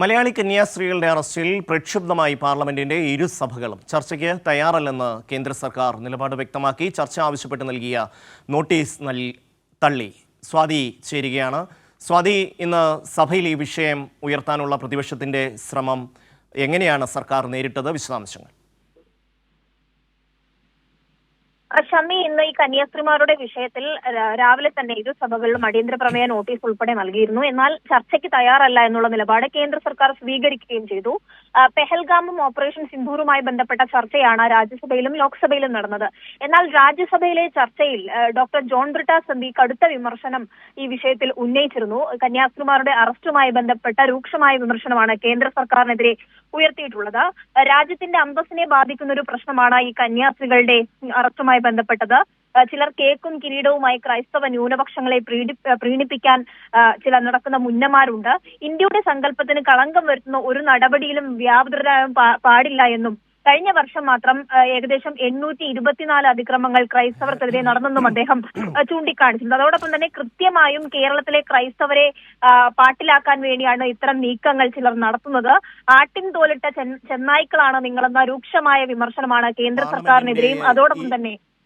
മലയാളി കന്യാസ്ത്രീകളുടെ അറസ്റ്റിൽ പ്രക്ഷുബ്ധമായി പാർലമെന്റിന്റെ ഇരുസഭകളും ചർച്ചയ്ക്ക് തയ്യാറല്ലെന്ന് കേന്ദ്ര സർക്കാർ നിലപാട് വ്യക്തമാക്കി. ചർച്ച ആവശ്യപ്പെട്ട് നൽകിയ നോട്ടീസ് തള്ളി. സ്വാതി ചേരുകയാണ്. സ്വാതി ഇന്ന് സഭയിൽ ഈ വിഷയം ഉയർത്താനുള്ള പ്രതിപക്ഷത്തിന്റെ ശ്രമം എങ്ങനെയാണ് സർക്കാർ നേരിട്ടത്? വിശദാംശങ്ങൾ. ഷമി ഇന്ന് ഈ കന്യാസ്ത്രീമാരുടെ വിഷയത്തിൽ രാവിലെ തന്നെ ഇരു സഭകളിലും അടിയന്തര പ്രമേയ നോട്ടീസ് ഉൾപ്പെടെ നൽകിയിരുന്നു. എന്നാൽ ചർച്ചയ്ക്ക് തയ്യാറല്ല എന്നുള്ള നിലപാട് കേന്ദ്ര സർക്കാർ സ്വീകരിക്കുകയും ചെയ്തു. പെഹൽഗാമും ഓപ്പറേഷൻ സിന്ധൂറുമായി ബന്ധപ്പെട്ട ചർച്ചയാണ് രാജ്യസഭയിലും ലോക്സഭയിലും നടന്നത്. എന്നാൽ രാജ്യസഭയിലെ ചർച്ചയിൽ ഡോക്ടർ ജോൺ ബ്രിട്ടാസ് എം കടുത്ത വിമർശനം ഈ വിഷയത്തിൽ ഉന്നയിച്ചിരുന്നു. കന്യാസ്ത്രീമാരുടെ അറസ്റ്റുമായി ബന്ധപ്പെട്ട രൂക്ഷമായ വിമർശനമാണ് കേന്ദ്ര സർക്കാരിനെതിരെ ഉയർത്തിയിട്ടുള്ളത്. രാജ്യത്തിന്റെ അന്തസ്സിനെ ബാധിക്കുന്ന ഒരു പ്രശ്നമാണ് ഈ കന്യാസ്ത്രീകളുടെ അറസ്റ്റുമായി ബന്ധപ്പെട്ടത്. ചിലർ കേക്കും കിരീടവുമായി ക്രൈസ്തവ ന്യൂനപക്ഷങ്ങളെ പ്രീണി- പ്രീണിപ്പിക്കാൻ ചില നടക്കുന്ന മുന്നമാരുണ്ട് ഇന്ത്യയുടെ സങ്കല്പത്തിന് കളങ്കം വരുത്തുന്ന ഒരു നടപടിയിലും വ്യാപൃതരാകാൻ പാടില്ല എന്നും കഴിഞ്ഞ വർഷം മാത്രം ഏകദേശം എണ്ണൂറ്റി ഇരുപത്തിനാല് അതിക്രമങ്ങൾ ക്രൈസ്തവർക്കെതിരെ നടന്നെന്നും അദ്ദേഹം ചൂണ്ടിക്കാണിച്ചിട്ടുണ്ട്. അതോടൊപ്പം തന്നെ കൃത്യമായും കേരളത്തിലെ ക്രൈസ്തവരെ പാട്ടിലാക്കാൻ വേണ്ടിയാണ് ഇത്തരം നീക്കങ്ങൾ ചിലർ നടത്തുന്നത്. ആട്ടിൻ തോലിട്ട ചെന്നായ്ക്കളാണ് നിങ്ങളെന്ന രൂക്ഷമായ വിമർശനമാണ് കേന്ദ്ര സർക്കാരിനെതിരെയും അതോടൊപ്പം തന്നെ